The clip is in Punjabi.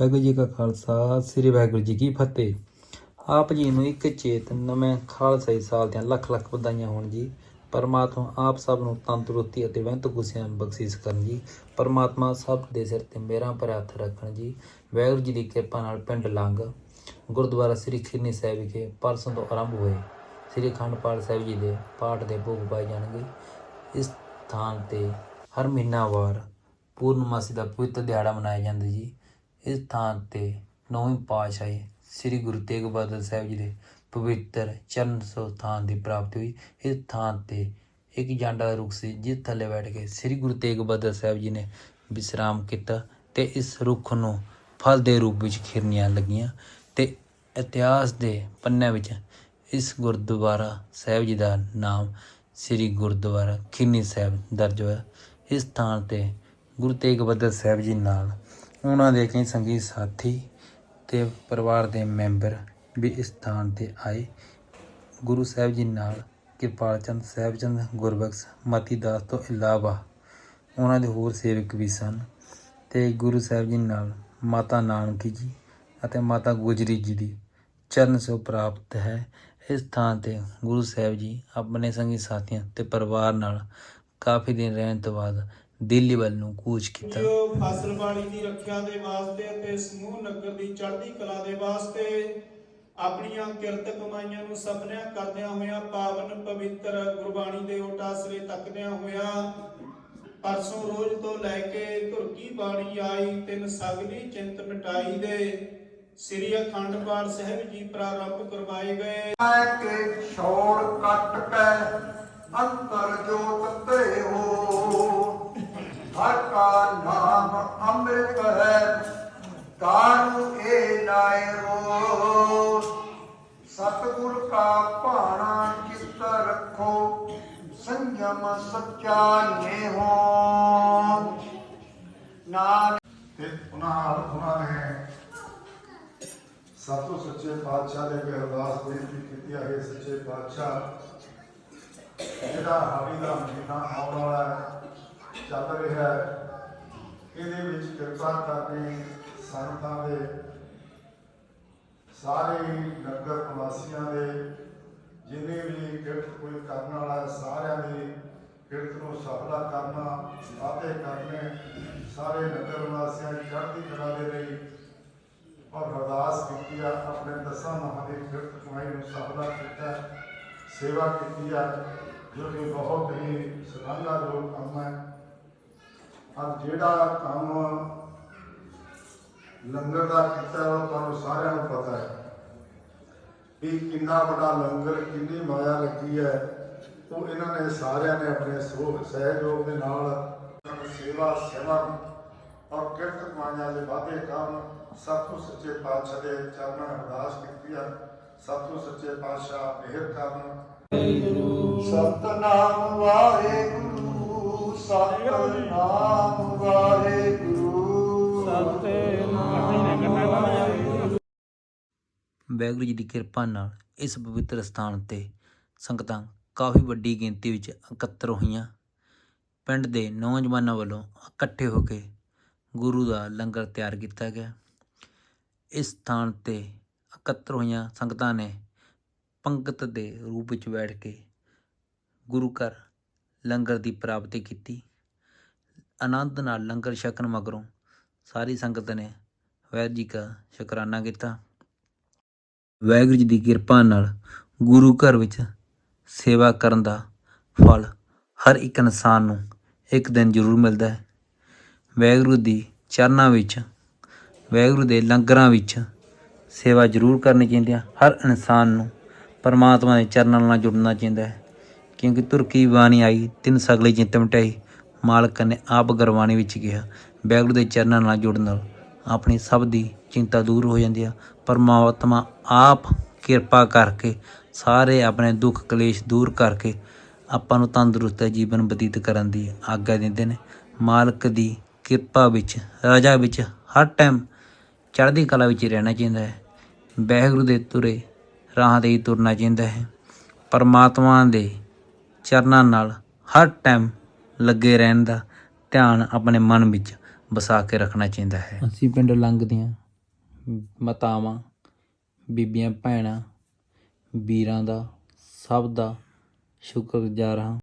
ਵਾਹਿਗੁਰੂ ਜੀ ਕਾ ਖਾਲਸਾ, ਸ੍ਰੀ ਵਾਹਿਗੁਰੂ ਜੀ ਕੀ ਫਤਿਹ। ਆਪ ਜੀ ਨੂੰ ਇੱਕ ਚੇਤ ਨਵੇਂ ਖਾਲਸਾਈ ਸਾਲ ਦੀਆਂ ਲੱਖ ਲੱਖ ਵਧਾਈਆਂ ਹੋਣ ਜੀ। ਪਰਮਾਤਮਾ ਆਪ ਸਭ ਨੂੰ ਤੰਦਰੁਸਤੀ ਅਤੇ ਵਹਿੰਤ ਗੁਸਿਆਂ ਬਖਸ਼ਿਸ਼ ਕਰਨ ਜੀ। ਪਰਮਾਤਮਾ ਸਭ ਦੇ ਸਿਰ ਤੇ ਮੇਰਾ ਪਰ ਹੱਥ ਰੱਖਣ ਜੀ। ਵਾਹਿਗੁਰੂ ਜੀ ਦੀ ਕਿਰਪਾ ਨਾਲ ਪਿੰਡ ਲੰਗ ਗੁਰਦੁਆਰਾ ਸ੍ਰੀ ਖਿਰਨੀ ਸਾਹਿਬ ਵਿਖੇ ਪਰਸੋਂ ਤੋਂ ਆਰੰਭ ਹੋਏ। ਸ੍ਰੀ ਅਖੰਡ ਪਾਠ ਸਾਹਿਬ ਜੀ ਦੇ ਪਾਠ ਦੇ ਭੋਗ ਪਾਏ ਜਾਣਗੇ। ਇਸ ਸਥਾਨ ਤੇ ਹਰ ਮਹੀਨਾਵਾਰ ਪੂਰਨਮਾਸੀ ਦਾ ਪਵਿੱਤਰ ਦਿਹਾੜਾ ਮਨਾਇਆ ਜਾਂਦਾ ਜੀ। ਇਸ ਥਾਂ ਤੇ ਨੌਵੀਂ ਪਾਤਸ਼ਾਹੀ ਸ੍ਰੀ ਗੁਰੂ ਤੇਗ ਬਹਾਦਰ ਸਾਹਿਬ ਜੀ ਦੇ ਪਵਿੱਤਰ ਚਰਨ ਸਥਾਨ ਦੀ ਪ੍ਰਾਪਤੀ ਹੋਈ। ਇਸ ਥਾਂ ਤੇ ਇੱਕ ਜਾਂਡਾ ਦਾ ਰੁੱਖ ਸੀ, ਜਿਸ ਥੱਲੇ ਬੈਠ ਕੇ ਸ੍ਰੀ ਗੁਰੂ ਤੇਗ ਬਹਾਦਰ ਸਾਹਿਬ ਜੀ ਨੇ ਵਿਸਰਾਮ ਕੀਤਾ ਤੇ ਇਸ ਰੁੱਖ ਨੂੰ ਫਲ ਦੇ ਰੂਪ ਵਿੱਚ ਖਿਰਨੀਆਂ ਲੱਗੀਆਂ ਤੇ ਇਤਿਹਾਸ ਦੇ ਪੰਨਿਆਂ ਵਿੱਚ ਇਸ ਗੁਰਦੁਆਰਾ ਸਾਹਿਬ ਜੀ ਦਾ ਨਾਮ ਸ੍ਰੀ ਗੁਰਦੁਆਰਾ ਖਿੰਨੀ ਸਾਹਿਬ ਦਰਜ ਹੋਇਆ। ਇਸ ਥਾਂ ਤੇ ਗੁਰੂ ਤੇਗ ਬਹਾਦਰ ਸਾਹਿਬ ਜੀ ਨਾਲ ਉਹਨਾਂ ਦੇ ਕਈ ਸੰਗੀ ਸਾਥੀ ਤੇ ਪਰਿਵਾਰ ਦੇ ਮੈਂਬਰ ਵੀ ਇਸ ਸਥਾਨ ਤੇ ਆਏ। ਗੁਰੂ ਸਾਹਿਬ ਜੀ ਨਾਲ ਕਿਰਪਾਲ ਚੰਦ, ਸਾਹਿਬ ਚੰਦ, ਗੁਰਬਖਸ਼, ਮਤੀ ਦਾਸ ਤੋਂ ਇਲਾਵਾ ਉਹਨਾਂ ਦੇ ਹੋਰ ਸੇਵਕ ਵੀ ਸਨ ਤੇ ਗੁਰੂ ਸਾਹਿਬ ਜੀ ਨਾਲ ਮਾਤਾ ਨਾਨਕੀ ਜੀ ਅਤੇ ਮਾਤਾ ਗੁਜਰੀ ਜੀ ਦੀ ਚਰਨ ਸੋ ਪ੍ਰਾਪਤ ਹੈ। ਇਸ ਥਾਂ ਤੇ ਗੁਰੂ ਸਾਹਿਬ ਜੀ ਆਪਣੇ ਸੰਗੀ ਸਾਥੀਆਂ ਤੇ ਪਰਿਵਾਰ ਨਾਲ ਕਾਫੀ ਦਿਨ ਰਹਿਣ ਤੋਂ ਬਾਅਦ ਦਿੱਲੀ ਵੱਲ ਨੂੰ ਕੂਚ ਕੀਤਾ। ਜੋ ਫਸਲ ਬਾੜੀ ਦੀ ਰੱਖਿਆ ਦੇ ਵਾਸਤੇ ਅਤੇ ਸਮੂਹ ਨਗਰ ਦੀ ਚੜ੍ਹਦੀ ਕਲਾ ਦੇ ਵਾਸਤੇ ਆਪਣੀਆਂ ਕਿਰਤ ਕਮਾਈਆਂ ਨੂੰ ਸਪਨਿਆਂ ਕਰਦਿਆਂ ਹੋਇਆਂ ਪਾਵਨ ਪਵਿੱਤਰ ਗੁਰਬਾਣੀ ਦੇ ਓਟ ਆਸਰੇ ਤੱਕਦਿਆਂ ਹੋਇਆਂ ਪਰਸੋਂ ਰੋਜ਼ ਤੋਂ ਲੈ ਕੇ ਧੁਰਕੀ ਬਾਣੀ ਆਈ ਤਿੰਨ ਸਗਲੀ ਚਿੰਤ ਮਿਟਾਈ ਦੇ ਸ੍ਰੀ ਅਖੰਡ ਪਾਠ ਸਾਹਿਬ ਜੀ ਪ੍ਰਾਰੰਭ ਕਰਵਾਏ ਗਏ। ਕੇ ਛੋੜ ਕੱਟ ਕੇ ਅੰਤਰ ਜੋਤ ਤੇ ਹੋ ਹਰ ਕਾ ਨਾਮ ਅੰਮ੍ਰਿਤ ਹੈ ਕਾਨੂੰ ਏ ਲਾਏ ਰੋ ਸਤਿਗੁਰ ਕਾ ਭਾਣਾ ਚਿੱਤ ਰੱਖੋ ਸੰਜਮ ਸੱਚਾ ਨੇਹੋ। ਨਾਨਕ ਤੇ ਉਹਨਾਂ ਉਹਨਾਂ ਨੇ ਸਤਿ ਸੱਚੇ ਪਾਤਸ਼ਾਹ ਦੇ ਅਰਦਾਸ ਬੇਨਤੀ ਕੀਤੀ ਹੈ ਸੱਚੇ ਪਾਤਸ਼ਾਹ ਜਿਹੜਾ ਹਾੜੀ ਦਾ ਮਹੀਨਾ ਆਉਣ ਵਾਲਾ ਹੈ, ਚੱਲ ਰਿਹਾ ਹੈ। ਇਹਦੇ ਵਿੱਚ ਕਿਰਪਾ ਕਰਕੇ ਸੰਗਤਾਂ ਦੇ, ਸਾਰੇ ਨਗਰ ਨਿਵਾਸੀਆਂ ਦੇ, ਜਿੰਨੇ ਵੀ ਕਿਰਤ ਕੋਈ ਕਰਨ ਵਾਲਾ ਸਾਰਿਆਂ ਦੀ ਕਿਰਤ ਨੂੰ ਸਫਲਾ ਕਰਨਾ, ਵਾਅਦੇ ਕਰਨੇ, ਸਾਰੇ ਨਗਰ ਨਿਵਾਸੀਆਂ ਦੀ ਚੜ੍ਹਦੀ ਕਲਾ ਦੇ ਲਈ ਔਰ ਅਰਦਾਸ ਕੀਤੀ ਆ, ਆਪਣੇ ਦਸਾਂ ਨਾਮਾਂ ਦੀ ਕਿਰਤ ਕਮਾਈ ਨੂੰ ਸਫਲਾ ਕੀਤਾ, ਸੇਵਾ ਕੀਤੀ ਆ, ਜੋ ਕਿ ਬਹੁਤ ਹੀ ਸ਼ਲਾਘਾਯੋਗ ਕੰਮ ਹੈ। ਔਰ ਜਿਹੜਾ ਕੰਮ ਲੰਗਰ ਦਾ ਕੀਤਾ ਉਹ ਤੁਹਾਨੂੰ ਸਾਰਿਆਂ ਨੂੰ ਪਤਾ ਹੈ ਵੀ ਕਿੰਨਾ ਵੱਡਾ ਲੰਗਰ, ਕਿੰਨੀ ਮਾਇਆ ਲੱਗੀ ਹੈ। ਉਹ ਇਹਨਾਂ ਨੇ ਸਾਰਿਆਂ ਨੇ ਆਪਣੇ ਸਹਿਯੋਗ ਦੇ ਨਾਲ ਸੇਵਾ ਸੇਵਾ ਔਰ ਕਿਰਤ ਕਮਾਈਆਂ ਦੇ ਵਾਅਦੇ ਕਰਨ ਸਤਿਗੁਰ ਸੱਚੇ ਪਾਤਸ਼ਾਹ ਦੇ ਚਰਨਾਂ ਅਰਦਾਸ ਕੀਤੀ ਹੈ। ਸਤਿਗੁਰ ਸੱਚੇ ਪਾਤਸ਼ਾਹ ਮਿਹਰ ਕਰਨ। ਸਤਨਾਮ ਵਾਹਿਗੁਰੂ। ਸਤਨਾਮ ਵਾਹਿਗੁਰੂ ਵਾਹਿਗੁਰੂ ਜੀ ਦੀ ਕਿਰਪਾ ਨਾਲ ਇਸ ਪਵਿੱਤਰ ਸਥਾਨ ਤੇ ਸੰਗਤਾਂ ਕਾਫੀ ਵੱਡੀ ਗਿਣਤੀ ਵਿੱਚ ਇਕੱਤਰ ਹੋਈਆਂ। ਪਿੰਡ ਦੇ ਨੌਜਵਾਨਾਂ ਵੱਲੋਂ ਇਕੱਠੇ ਹੋ ਕੇ ਗੁਰੂ ਦਾ ਲੰਗਰ ਤਿਆਰ ਕੀਤਾ ਗਿਆ। ਇਸ ਸਥਾਨ ਤੇ ਇਕੱਤਰ ਹੋਈਆਂ ਸੰਗਤਾਂ ਨੇ ਪੰਗਤ ਦੇ ਰੂਪ ਵਿੱਚ ਬੈਠ ਕੇ ਗੁਰੂ ਘਰ ਲੰਗਰ ਦੀ ਪ੍ਰਾਪਤੀ ਕੀਤੀ। ਆਨੰਦ ਨਾਲ ਲੰਗਰ ਛਕਣ ਮਗਰੋਂ ਸਾਰੀ ਸੰਗਤ ਨੇ ਵਾਹਿਗੁਰੂ ਜੀ ਦਾ ਸ਼ੁਕਰਾਨਾ ਕੀਤਾ। ਵਾਹਿਗੁਰੂ ਜੀ ਦੀ ਕਿਰਪਾ ਨਾਲ ਗੁਰੂ ਘਰ ਵਿੱਚ ਸੇਵਾ ਕਰਨ ਦਾ ਫਲ ਹਰ ਇੱਕ ਇਨਸਾਨ ਨੂੰ ਇੱਕ ਦਿਨ ਜ਼ਰੂਰ ਮਿਲਦਾ ਹੈ। ਵਾਹਿਗੁਰੂ ਦੀ ਚਰਨਾਂ ਵਿੱਚ ਵਾਹਿਗੁਰੂ ਦੇ ਲੰਗਰਾਂ ਵਿੱਚ ਸੇਵਾ ਜ਼ਰੂਰ ਕਰਨੀ ਚਾਹੀਦੀ ਹੈ। ਹਰ ਇਨਸਾਨ ਨੂੰ ਪਰਮਾਤਮਾ ਦੇ ਚਰਨਾਂ ਨਾਲ ਜੁੜਨਾ ਚਾਹੀਦਾ ਹੈ। ਕਿਉਂਕਿ ਤੁਰਕੀ ਬਾਣੀ ਆਈ, ਤਿੰਨ ਸਗਲੀ ਚਿੰਤ ਮਿਟਾਈ। ਮਾਲਕ ਨੇ ਆਪ ਗਰਵਾਣੀ ਵਿੱਚ ਕਿਹਾ ਵਾਹਿਗੁਰੂ ਦੇ ਚਰਨਾਂ ਨਾਲ ਜੁੜਨ ਨਾਲ ਆਪਣੀ ਸਭ ਦੀ ਚਿੰਤਾ ਦੂਰ ਹੋ ਜਾਂਦੀ ਆ। ਪਰਮਾਤਮਾ ਆਪ ਕਿਰਪਾ ਕਰਕੇ ਸਾਰੇ ਆਪਣੇ ਦੁੱਖ ਕਲੇਸ਼ ਦੂਰ ਕਰਕੇ ਆਪਾਂ ਨੂੰ ਤੰਦਰੁਸਤ ਜੀਵਨ ਬਤੀਤ ਕਰਨ ਦੀ ਆਗਿਆ ਦਿੰਦੇ ਨੇ। ਮਾਲਕ ਦੀ ਕਿਰਪਾ ਵਿੱਚ, ਰਾਜਾ ਵਿੱਚ ਹਰ ਟਾਈਮ ਚੜ੍ਹਦੀ ਕਲਾ ਵਿੱਚ ਰਹਿਣਾ ਚਾਹੀਦਾ ਹੈ। ਵਾਹਿਗੁਰੂ ਦੇ ਤੁਰੇ ਰਾਹਾਂ ਤੇ ਹੀ ਤੁਰਨਾ ਚਾਹੀਦਾ ਹੈ। ਪਰਮਾਤਮਾ ਦੇ ਚਰਨਾਂ ਨਾਲ ਹਰ ਟਾਈਮ ਲੱਗੇ ਰਹਿਣ ਦਾ ਧਿਆਨ ਆਪਣੇ ਮਨ ਵਿੱਚ ਵਸਾ ਕੇ ਰੱਖਣਾ ਚਾਹੀਦਾ ਹੈ। ਅਸੀਂ ਪਿੰਡ ਲੰਘਦੇ ਹਾਂ। ਮਾਤਾਵਾਂ, ਬੀਬੀਆਂ, ਭੈਣਾਂ, ਵੀਰਾਂ ਦਾ ਸਭ ਦਾ ਸ਼ੁਕਰਗੁਜ਼ਾਰ ਹਾਂ।